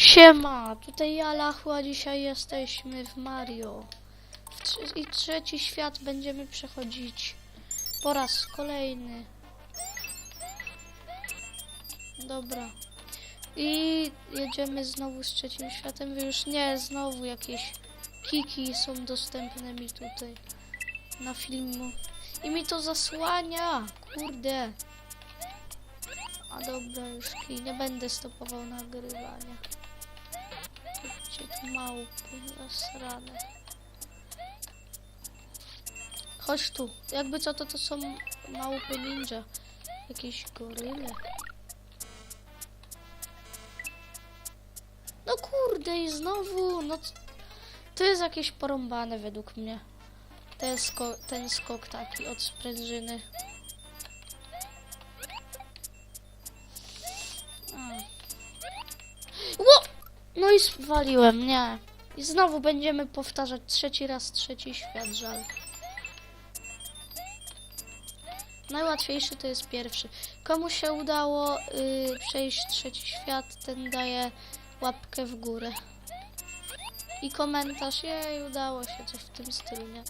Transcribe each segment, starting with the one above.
Siema, tutaj ja Lachu, a dzisiaj jesteśmy w Mario. W trze- I trzeci świat będziemy przechodzić po raz kolejny. Dobra. I jedziemy znowu z trzecim światem. Już nie, znowu jakieś kiki są dostępne mi tutaj na filmu. I mi to zasłania. Kurde. A dobra, już nie będę stopował nagrywania. Tu małpy zasrane. Chodź tu. Jakby co to to są małpy ninja. Jakieś goryle. No kurde i znowu, no to jest jakieś porąbane według mnie. Ten, sko ten skok taki od sprężyny. No i zwaliłem, nie. I znowu będziemy powtarzać trzeci raz trzeci świat, żal. Najłatwiejszy to jest pierwszy. Komu się udało y, przejść trzeci świat, ten daje łapkę w górę. I komentarz, jej, udało się, coś w tym stylu, nie?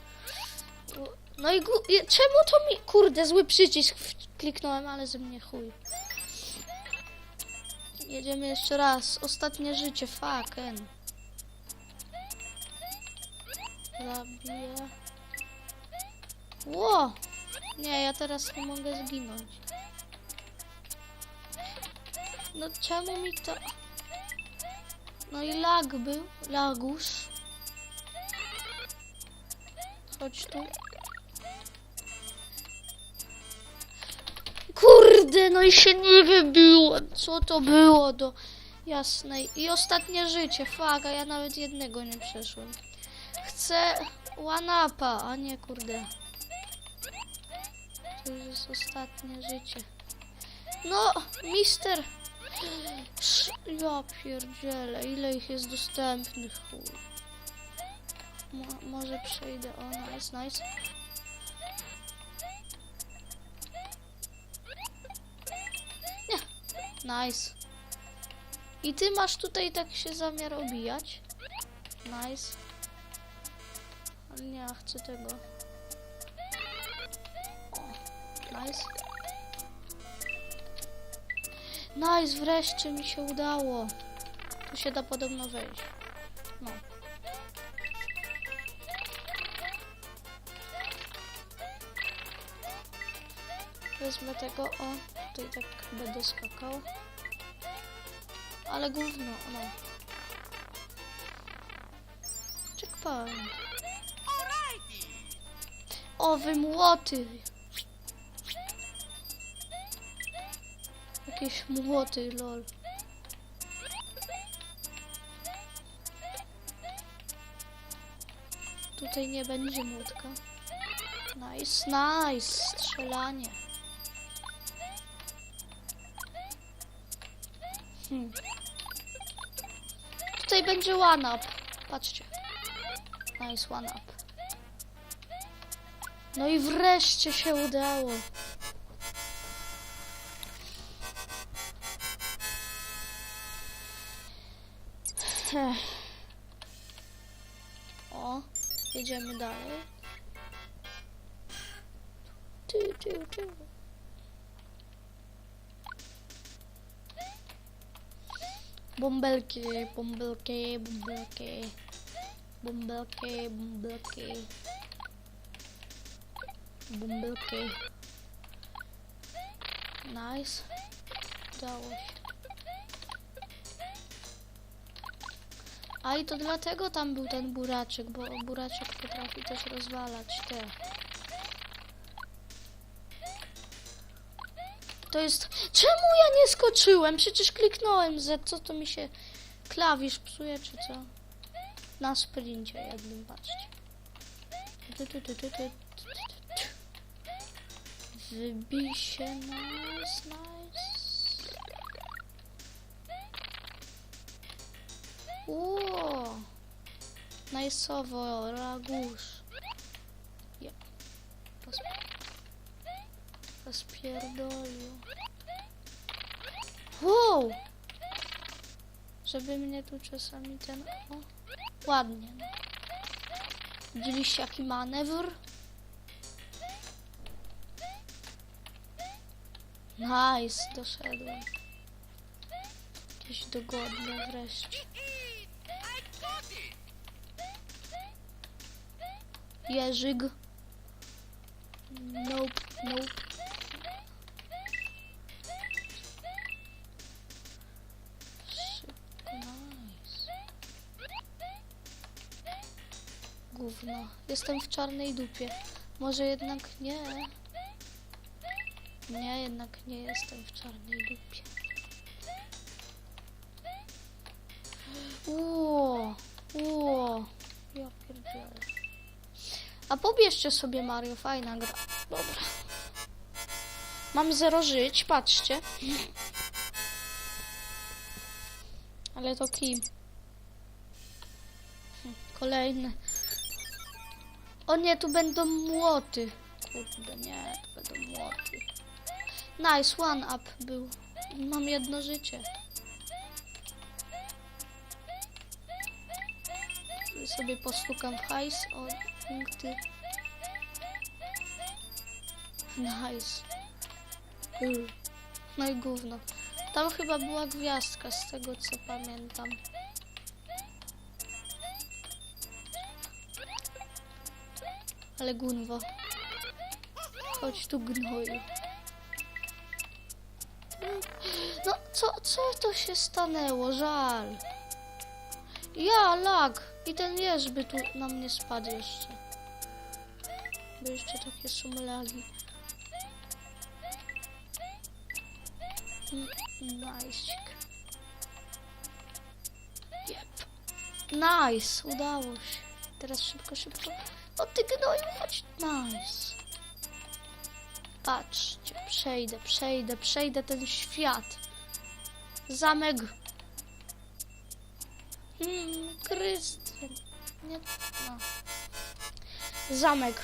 No i czemu to mi... Kurde, zły przycisk kliknąłem, ale ze mnie chuj. Jedziemy jeszcze raz. Ostatnie życie, fucking. Zabiję. Ło! Nie, ja teraz nie mogę zginąć. No czemu mi to... No i lag był. Lagus. Chodź tu. Kurde, no i się nie wybiłem. Co to było do jasnej. I ostatnie życie, fuck, a ja nawet jednego nie przeszłem. Chcę one-upa, a nie kurde. To już jest ostatnie życie. No, mister. Ja pierdzielę, ile ich jest dostępnych. Mo może przejdę, o nice, nice. Nice. I ty masz tutaj tak się zamiar obijać? Nice. Ale nie, ja chcę tego. O, nice. Nice, wreszcie mi się udało. Tu się da podobno wejść. No. Wezmę tego, o, tutaj tak będę skakał. Ale gówno, no. Checkpoint. O, wy młoty. Jakieś młoty, lol. Tutaj nie będzie młotka. Nice, nice. Strzelanie. Hmm. Tutaj będzie one up. Patrzcie. Nice one up. No i wreszcie się udało. Ech. O, jedziemy dalej. Tu, tu, tu. Bąbelki, bąbelki, bąbelki. Bąbelki, bąbelki. Bąbelki. Nice. Udało się. A i to dlatego tam był ten buraczek, bo buraczek potrafi też rozwalać te. To jest... Czemu ja nie skoczyłem? Przecież kliknąłem Z. Co to mi się... Klawisz psuje, czy co? Na sprincie jednym, patrzcie. Wybij się, nice, nice. Ło! Najsowo, ragusz. Ja. Roz... Rozpierdolił. Wow! Żeby mnie tu czasami ten... O, ładnie. Widzieliście jaki manewr? Nice, doszedłem. Jakieś dogodne wreszcie. Jerzyk. Nope, nope. Gówno. Jestem w czarnej dupie. Może jednak nie. Nie, jednak nie jestem w czarnej dupie. Ło, ło. Ja pierdzielę. A pobierzcie sobie Mario, fajna gra. Dobra. Mam zero żyć, patrzcie. Ale to kim? Kolejny. O nie, tu będą młoty. Kurde, nie, tu będą młoty. Nice, one up był. Mam jedno życie. Sobie postukam hajs o punkty. Nice. No i gówno. Tam chyba była gwiazdka z tego co pamiętam. Ale gunwo. Chodź tu gnoju. No, co, co to się stanęło? Żal. Ja, lag. I ten jeż by tu na mnie spadł jeszcze. Bo jeszcze takie są lagi. Mm, Nice. Yep. Nice, udało się. Teraz szybko, szybko. O ty gnoju, chodź. Nice. Patrzcie, przejdę, przejdę, przejdę ten świat. Zamek. Hmm, Krystian. Nie, no. Zamek.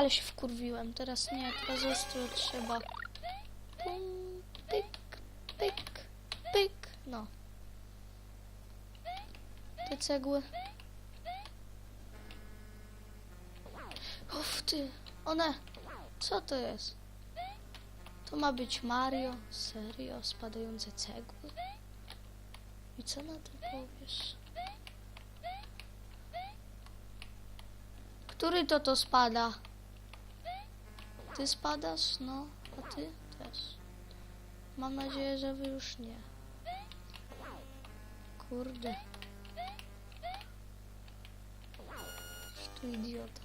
Ale się wkurwiłem. Teraz nie, teraz ostro trzeba. Pum, pyk, pyk, pyk. No. Te cegły. Uff, ty. One. Co to jest? To ma być Mario? Serio? Spadające cegły? I co na to powiesz? Który to to spada? Ty spadasz? No, a ty też. Mam nadzieję, że wy już nie. Kurde. Tu idiota.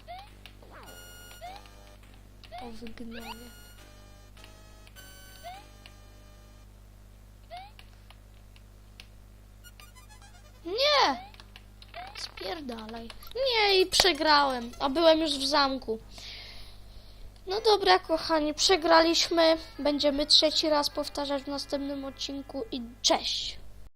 O wygnowie. Nie! Spierdalaj. Nie, i przegrałem. A byłem już w zamku. No dobra, kochani, przegraliśmy. Będziemy trzeci raz powtarzać w następnym odcinku i cześć!